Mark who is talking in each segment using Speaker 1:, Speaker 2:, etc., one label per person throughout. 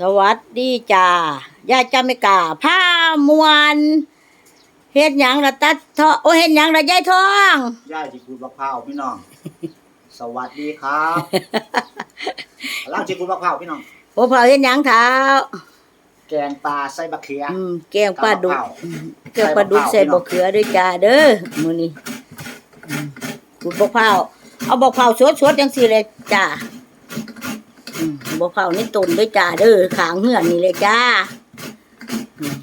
Speaker 1: สวัสดีจ้ายายจาไม่กล้าผ้ามวนเฮ็ดหยังละตัดทอโอ้เฮ็ดหยังละยายทอง
Speaker 2: ย่ายที่คุณมะพร้าวพี่น้อง สวัสดีครับล่างที่คุณมะพร้าวพี่น้อง
Speaker 1: โอ้เผาเฮ็ดหยังเท้า
Speaker 2: แกงปลาไส้บะเขีย
Speaker 1: อืมแกงปลาดุก
Speaker 2: กับมะพร้าว
Speaker 1: อืมแกงปลาดุก
Speaker 2: ใส่
Speaker 1: ใส่
Speaker 2: มะพร้าว
Speaker 1: บกเขือด้วยจ้าเด้อมื้อนี้อืมคุณบกเผาเอาบกเผาสดๆจังซี่เลยจ้าอืม บกเผานี่ตุนด้วยจ้าเด้อขางเหือนนี่เลยจ้าอืม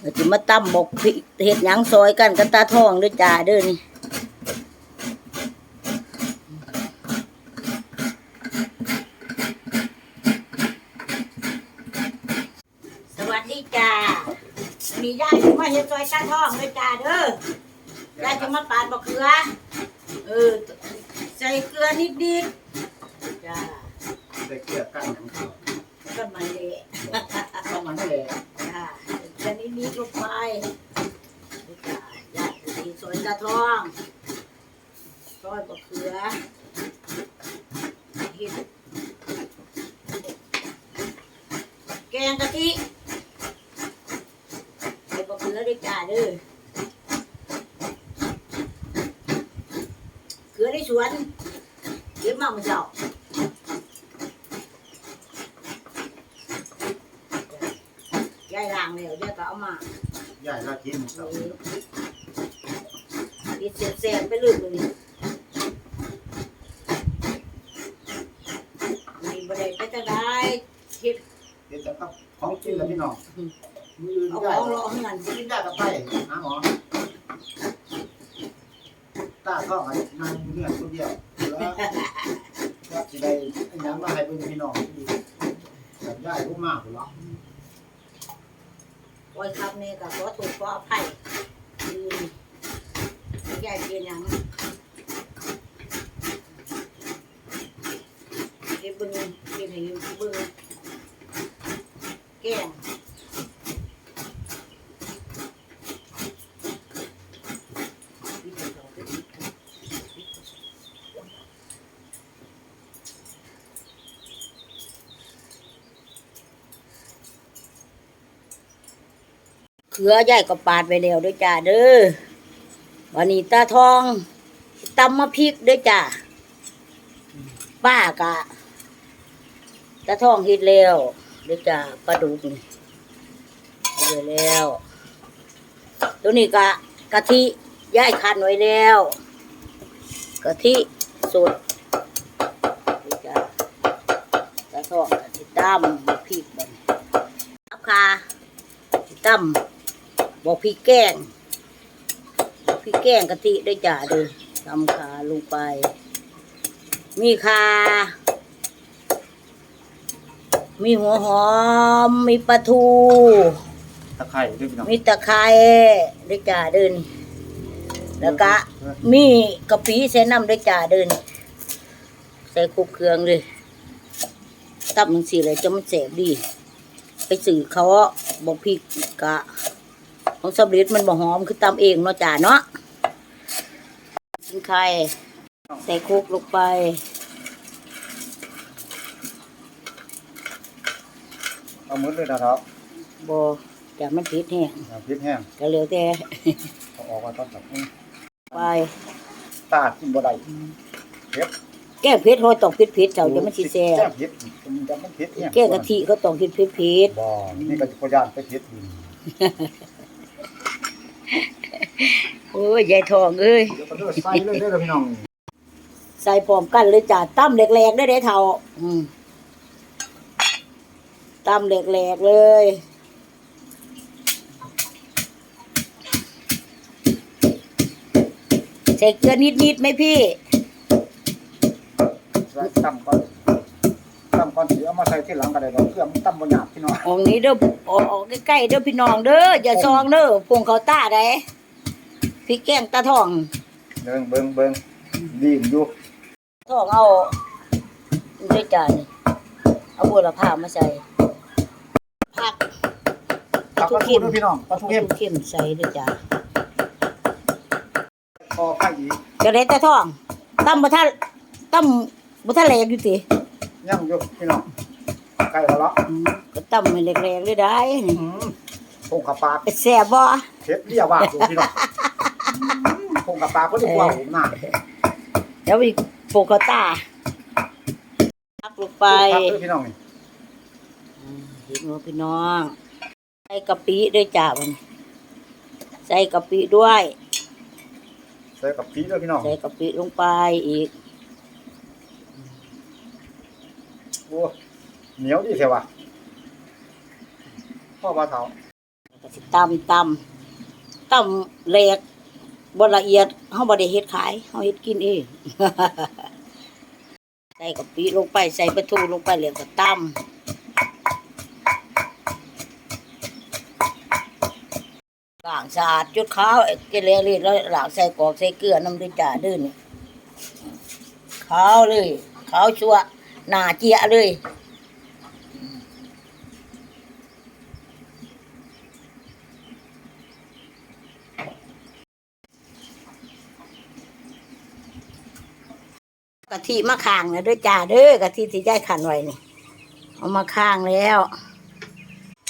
Speaker 1: เดี๋ยวสิมาตำบกพริกเฮ็ดหยังซอยกันกับตาทองด้วยจ้าเด้อนี่สวัสดีจ้ามีญาติมาเฮ็ดซอยตาทองด้วยจ้าเด้อยายจะมาปาดบะเขือเออใส่เกลือนิดนิดๆ
Speaker 2: ใส่เกลือกั้นหนังเขา
Speaker 1: ก็มันเละ
Speaker 2: เขามาให้เลย
Speaker 1: จ้าใส่เกลือนิดนิดๆลงไปจ้าญาติที่ซอยตาทองซอยบะเขือเฮ็ดแกงกะทิใส่บะเขือด้วยจ้าเด้อเขือในสวนเก็บมาเมื่อเช้า ยายล้างแล้วยายก็เอามา
Speaker 2: ย่ายเรากินเสา
Speaker 1: ดิเสียบๆไปเลยมื้อนี้มีบ่ได้ไปจังได๋เฮ็ด
Speaker 2: เดี๋ยวจะครับของกินแล้วพี่น้องมืออื่น
Speaker 1: เอา
Speaker 2: ย่า
Speaker 1: ข
Speaker 2: ย
Speaker 1: องรอเฮือน
Speaker 2: กินได้กับไปหาหมอตาท้องอะไรนางอยู่เนี่ยคนเดียวแล้วก็จะได้อันยังมาให้เบิ่งพี่น้องดีแบบย่ายรู้มากหรอ
Speaker 1: ปล่อยคำนี้ก็ขอถูกขออภัยอืมยายเป็นหยังเก็บเบิ่งเก็บให้อยู่เบิ่งแก่ เขือใหญ่ก็ปาดไปแล้วด้วยจ้าเด้อวันนี้ตาทองตำมะพริกด้วยจ้าป้ากะตาทองเฮ็ดแล้วด้วยจ้าปลาดุกนี่เฮ็ดไว้แล้ว ตัวนี้กะกะทิย่ายคันไว้แล้วกะทิสดด้วยจ้าตาทองกะทิตำมะพริกบัดนี้ครับค่ะตำ บอกพี่แกล้งบอกพี่แกล้งกะทิด้วยจ้าเด้อตำขาลงไป มีคามีหัวหอม มีปลาทู
Speaker 2: ตะไคร้ด้วยพี่น้อง
Speaker 1: มีตะไคร้ด้วยจ้าเดิน แล้วก็มีกะปิใส่น้ำด้วยจ้าเดิน ใส่ครบเครื่องเลยตับมันสีเลยจะมันแสบดี ไปสื่อเขาบอกพริกกะ ของสำลิดมันบ่หอมคือตำเองเนาะจ้าเนาะกินไข่ใส่โคกลงไป
Speaker 2: เอาหมดเลยนะครับ
Speaker 1: บ่จ้ามันผิดแห้ง
Speaker 2: เอาพริกแห้ง
Speaker 1: ก็เหลือแต่
Speaker 2: เอาออกมาตอนตัดนี่
Speaker 1: ไป
Speaker 2: ตากินบ่ได้เผ็ด
Speaker 1: แก้เผ็ดเขาต้องเผ็ดเผ็ดๆเจ้าจะมันสิแซ่
Speaker 2: แก้
Speaker 1: บ
Speaker 2: เผ็ดมันจะมันเผ็ดเนี่ย
Speaker 1: แก้กะทิเขาต้องเผ็ดเผ็ดเผ็ด
Speaker 2: บ่นี่ก็พยานไปเผ็ดอยู่
Speaker 1: โอ้ยยายทองเอ้ย
Speaker 2: เดี๋ยวก็เด้อใส่เลยเด้อพี่น้อง
Speaker 1: ใส่พร้อมกันเลยจ้าตั้มแหลกๆได้ได้เท่าอืมตั้มแหลกๆเลยใส่เกลือนิดๆไหมพี่
Speaker 2: ใส่ตำก่อน ตำก่อนสิเอามาใส่ที่หลังก็ได้ดอกเครื่องมันตำบ่หยาบพี่น้อง
Speaker 1: ออกนี้เด้อออกออกใกล้ๆเด้อพี่น้องเด้ออย่าซองเด้อพวงเขาตาได้พี่แกงตาทอง
Speaker 2: เบิ่งเบิ่งเบิ่งดีมอยู่
Speaker 1: ทองเอาด้วยจานเอาบัวละผ้ามาใส่ผัก
Speaker 2: ปลาทูเด้อพี่น้องปลาทูเข้ม
Speaker 1: เข้มใส่ด้วยจ้า
Speaker 2: คอข้างอีก
Speaker 1: จะได้ตาทองตั้มบ่ทันตั้มบ่ทันแหลกอยู่ติ
Speaker 2: ย่างอยู่พี่น้องใกล้แล้วเนาะ
Speaker 1: อืมก็ตำให้แรงๆเลยได้นี่
Speaker 2: อืมพงกับปลา
Speaker 1: แซ่บบ่
Speaker 2: เช็ดเรียว่าดูพี่น้องพงกับปลาก็ได้กว่าผมน่ะ
Speaker 1: เดี๋ยวอีกโปกตาตักลงไป
Speaker 2: ครับเด้อพี่น้องนี่
Speaker 1: พี่น้องพี่น้อง ใส่กะปิด้วยจ้าวันนี้ใส่กะปิด้วย
Speaker 2: ใส่กับพีเด้อพี่น้อง
Speaker 1: ใส่กะปิลงไปอีก
Speaker 2: โอ้เหนียวดีเสียวะพ่อปลาเถา
Speaker 1: ก็สิตำตำตำแหลกบละเอียดเฮาบ่ได้เฮ็ดขายเฮาเฮ็ดกินเองใส่กะปิลงไปใส่ปลาทูลงไปแล้วก็ตำล้างสะอาดจุดขาวเกลือเลยแล้วล้างใส่กรอกใส่เกลือน้ำด้วยจ้าเด้อนี่ขาวเลยขาวชัว หน้าเจียเลย กะทิมาข้างนะด้วยจ้าเด้อกะทิที่ยายขันไว้นี่ เอามาข้างแล้ว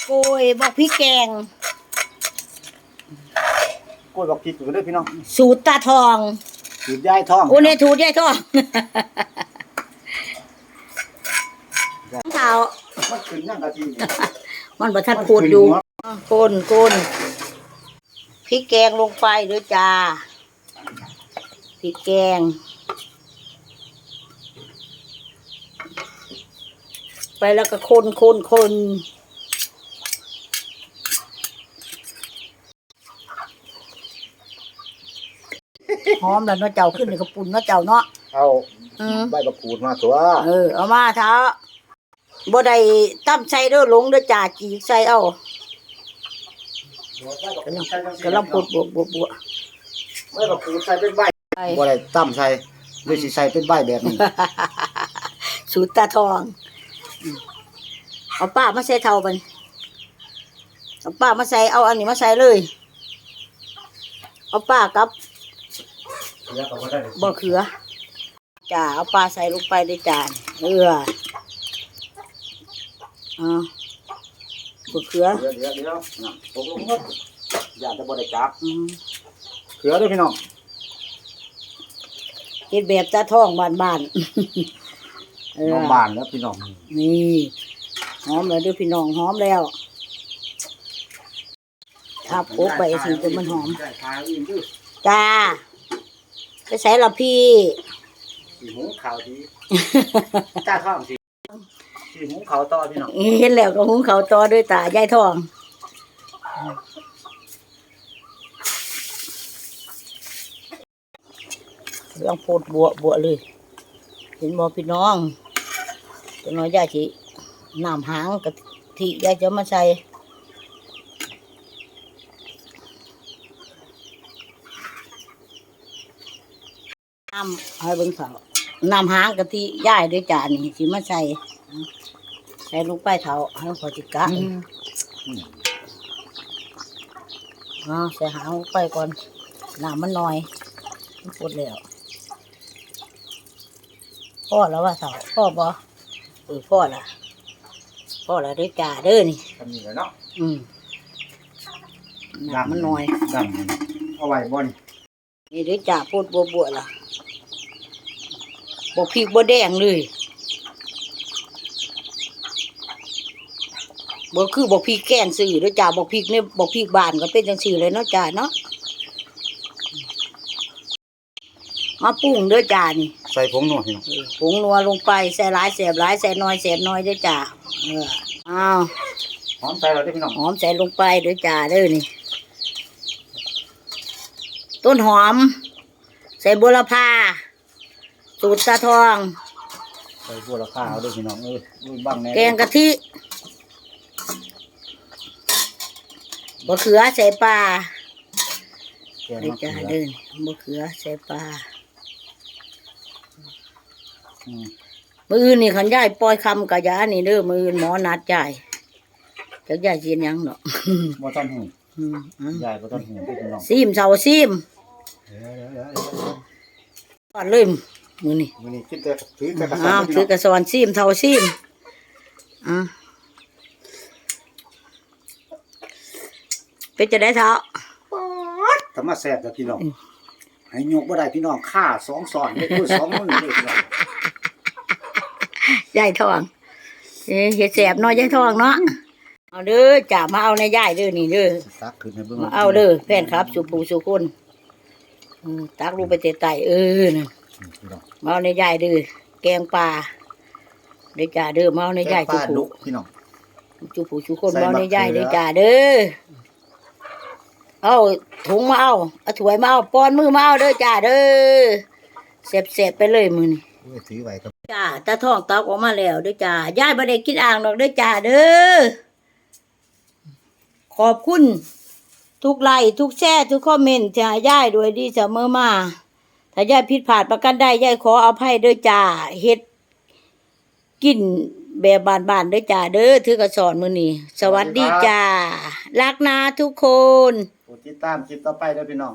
Speaker 1: โอ้ยบอกพี่แกง
Speaker 2: กล้วยบอกพริกอยู่เด้อพี่น้อง
Speaker 1: สูตรตาทอง
Speaker 2: สูตรยายท้อง
Speaker 1: โอ้ในถูดยายทอง เท้า
Speaker 2: มันขึ้นนั่งกะทินี่
Speaker 1: มันประทัดพูดอยู่โกนโกนพริกแกงลงไปด้วยจ้าพริกแกง ไปแล้วก็คนคนคนหอมแล้วเนาะเจ้าขึ้นในกระปุ่นเนาะเจ้าเนาะ
Speaker 2: เอา
Speaker 1: อืม
Speaker 2: ใบบักกูดมาตัว
Speaker 1: เออเอามาเท้า บ่ได้ตั้มใส่เด้อหลงเด้อจ่าจีกใส่เอากำลังกำลังปวดบวกบวกบวก
Speaker 2: ใบบักกูดใส่เป็นใบ
Speaker 1: ไป
Speaker 2: บ่ได้ตั้มใส่หรือสิใส่เป็นใบแบบนี้
Speaker 1: สูตรตาทองอืมเอาป้ามาใส่เท่ามันเอาป้ามาใส่เอาอันนี้มาใส่เลย เอาป้ากับ
Speaker 2: เดี๋ยวก็บ่ได้
Speaker 1: บ่เขือจ่าเอาปลาใส่ลงไปในจานเออเอาบ่เขือ
Speaker 2: เดี๋ยวเดี๋ยวเดี๋ยวน่ะตกลงหมดอย่าจะบ่ได้จับ
Speaker 1: อืม
Speaker 2: เขือเด้อพี่น้อง
Speaker 1: เฮ็ดแบบตาทองบ้านๆเออ
Speaker 2: น้องบ้านแล้วพี่น้อง
Speaker 1: นี่หอมแล้วเด้วยพี่น้องหอมแล้วทับโป๊กไปสิจนมันหอม
Speaker 2: ได้ทายอีกด้วย
Speaker 1: จ้า ไปใส่ละพี่
Speaker 2: สีหุงขาวดี จ้าท้องสี สีหุงขาวต่อพี่น้อง
Speaker 1: เห็นแล้วก็หุงเขาวต่อด้วยตายายทองลองโพดบัวบัวเลย เห็นบ่พี่น้องตัวน้อยยายทีน้ำหางกะทิยายจะมาใส่น้ำให้เบิ่งเขาน้ำหางกะทิยายด้วยจานนี่สิมาใส่ ใส่ลงไปเถาให้พอจิกะอ๋อใส่หางลงไปก่อนน้ำมันน้อยมันปวดแล้วพ่อแล้วว่าเสาพ่อบ่เออพ่อละพ่อละด้วยจ่าเด้อนี่
Speaker 2: ทำนี่แหละเนาะ
Speaker 1: อืมน้ำมันน้อย
Speaker 2: ดำมันเอาไว้บ่นี่
Speaker 1: นี่ด้วยจ่าพูดบัวบัวล่ะบกพริกบัวแดงเลย บ่คือบอกพริกแกนสื่อด้วยจ่าบอกพริกเนี่ยบอกพริกบานก็เป็นจังสี่เลยเนาะจ่าเนาะมาปรุงเด้อจ่านี่
Speaker 2: ใส่ผงนัวพี่น้อง
Speaker 1: เออผงนัวลงไปใส่หลายแสบหลายใส่น้อยแสบน้อยด้วยจ้าเอออ้าว
Speaker 2: หอมใส่แล้วเด้อพี่น้อง
Speaker 1: หอมใส่ลงไปด้วยจ้าเด้อนี่ ต้นหอม ใส่บัวละพาสูตรตาทอง
Speaker 2: ใส่บัวละข้าวเด้อพี่น้องเอ้ยอุ้ยบังแน่
Speaker 1: แกงกะทิ บะเขือใส่ปลา
Speaker 2: แกง
Speaker 1: ด้วย
Speaker 2: มะเขื
Speaker 1: จ้า
Speaker 2: อ
Speaker 1: เด้อนี่บะเขือใส่ปลา
Speaker 2: อืม
Speaker 1: มืออื่นนี่ขันยายปล่อยคำกะยานี่เด้อมืออื่นหมอนัดยายจักยายเสียนหยังเนาะ
Speaker 2: บ่ต้องหู
Speaker 1: อืมอะ
Speaker 2: ยายบ่ต้องหูเด้อพี่น้อง
Speaker 1: ซีมเสาซีม
Speaker 2: เดี๋ยวเดี๋ยวเดี๋ยวเดี๋ยว
Speaker 1: ก่อนเลยมือนี่
Speaker 2: มื้อนี้กินแต่ถือแต่กระสั
Speaker 1: อ้าว
Speaker 2: บพี่
Speaker 1: ถื
Speaker 2: น้
Speaker 1: อกระสอนซีมเท่าซีมอะ เป็นจะได้เท้า
Speaker 2: ธรรมะแซ่บจ้ะพี่น้องให้ยกบ่ได้พี่น้องค่าสองสอนเด้อคือสองมือเด้อพี่น้อง
Speaker 1: ยายทองเอ้ยเฮ็ดแสบเนาะยายทองเนาะเอาเด้อจ่ามาเอาในยายเด้อนี่เด้อ
Speaker 2: ตักขึ้นให้เบิ่ง
Speaker 1: มาเอาเด้อแฟนครับ สุภูสุคนเออตักลงไปเตะไตเออนั่น
Speaker 2: พี่น้อง
Speaker 1: มาเอาในยายเด้อแกงปลาเด้อจ่าเด้อมาเอาในยาย
Speaker 2: แก
Speaker 1: สุ
Speaker 2: งปลา
Speaker 1: ภู
Speaker 2: ดุกพี่น้อง
Speaker 1: สุภูสุคน
Speaker 2: ใส่
Speaker 1: มาเอาในยาย
Speaker 2: มะเขือ
Speaker 1: เด้อจ่าเด้อ เอาถุงมาเอาเอาถ้วยมาเอาป้อนมือมาเอาเด้อจ่าเด้อเสบๆไปเลยมือนี่
Speaker 2: โอ้ยถือไว้ครับ
Speaker 1: จ้าตาทองตักออกมาแล้วเด้อจ้ายายบ่ได้กินอ่างดอกเด้อจ้าเด้อขอบคุณทุกไลค์ทุกแชร์ทุกคอมเมนต์จ้ายายด้วยดีเสมอมาถ้ายายผิดพลาดประกันได้ยายขออภัยเด้อจ้าเฮ็ดกินแบบบานๆเด้อจ้าเด้อถือกระสอนมื้อนี้สวัสดีจ้ารักนะทุกคน
Speaker 2: โปร ดติดตามคลิปต่อไปด้อพี่น้อง